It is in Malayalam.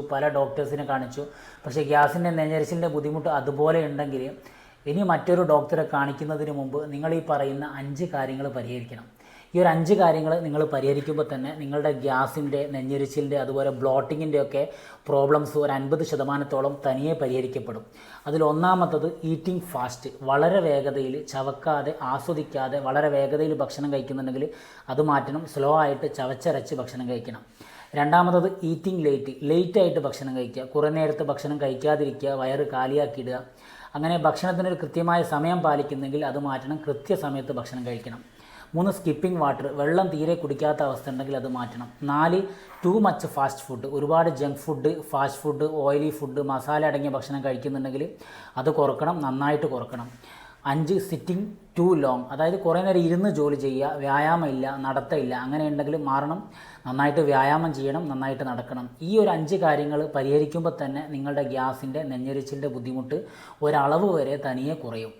പല ഡോക്ടേഴ്സിനെ കാണിച്ചു. പക്ഷേ ഗ്യാസിന്റെ നെഞ്ഞരിച്ചിലിന്റെ ബുദ്ധിമുട്ട് അതുപോലെ ഉണ്ടെങ്കിൽ ഇനി മറ്റൊരു ഡോക്ടറെ കാണിക്കുന്നതിന് മുമ്പ് നിങ്ങൾ ഈ പറയുന്ന അഞ്ച് കാര്യങ്ങൾ പരിഹരിക്കണം. ഈ ഒരു അഞ്ച് കാര്യങ്ങൾ നിങ്ങൾ പരിഹരിക്കുമ്പോൾ തന്നെ നിങ്ങളുടെ ഗ്യാസിന്റെ നെഞ്ഞരിച്ചിലിന്റെ അതുപോലെ ബ്ലോട്ടിങ്ങിന്റെ ഒക്കെ പ്രോബ്ലംസ് ഒരു അൻപത് ശതമാനത്തോളം തനിയെ പരിഹരിക്കപ്പെടും. അതിൽ ഒന്നാമത്തത് ഈറ്റിംഗ് ഫാസ്റ്റ് വളരെ വേഗതയിൽ ചവക്കാതെ ആസ്വദിക്കാതെ വളരെ വേഗതയിൽ ഭക്ഷണം കഴിക്കുന്നുണ്ടെങ്കിൽ അത് മാറ്റണം. സ്ലോ ആയിട്ട് ചവച്ചരച്ച് ഭക്ഷണം കഴിക്കണം. രണ്ടാമത്തത് ഈറ്റിംഗ് ലേറ്റ് ലേറ്റായിട്ട് ഭക്ഷണം കഴിക്കുക. കുറേ നേരത്തെ ഭക്ഷണം കഴിക്കാതിരിക്കുക വയറ് കാലിയാക്കിയിടുക. അങ്ങനെ ഭക്ഷണത്തിനൊരു കൃത്യമായ സമയം പാലിക്കുന്നെങ്കിൽ അത് മാറ്റണം. കൃത്യസമയത്ത് ഭക്ഷണം കഴിക്കണം. മൂന്ന് സ്കിപ്പിംഗ് വാട്ടർ വെള്ളം തീരെ കുടിക്കാത്ത അവസ്ഥ ഉണ്ടെങ്കിൽ അത് മാറ്റണം. നാല് ടു മച്ച് ഫാസ്റ്റ് ഫുഡ് ഒരുപാട് junk food fast food oily food masala അടങ്ങിയ ഭക്ഷണം കഴിക്കുന്നുണ്ടെങ്കിൽ അത് കുറക്കണം നന്നായിട്ട് കുറക്കണം. അഞ്ച് സിറ്റിംഗ് ടു ലോങ് അതായത് കുറേ നേരം ഇരുന്ന് ജോലി ചെയ്യുക വ്യായാമമില്ല ഇല്ല നടത്തമില്ല അങ്ങനെ ഉണ്ടെങ്കിൽ മാറണം നന്നായിട്ട് വ്യായാമം ചെയ്യണം നന്നായിട്ട് നടക്കണം. ഈ ഒരു അഞ്ച് കാര്യങ്ങൾ പരിഹരിക്കുമ്പോൾ തന്നെ നിങ്ങളുടെ ഗ്യാസിന്റെ നെഞ്ഞരിച്ചിലിന്റെ ബുദ്ധിമുട്ട് ഒരളവ് വരെ തനിയെ കുറയും.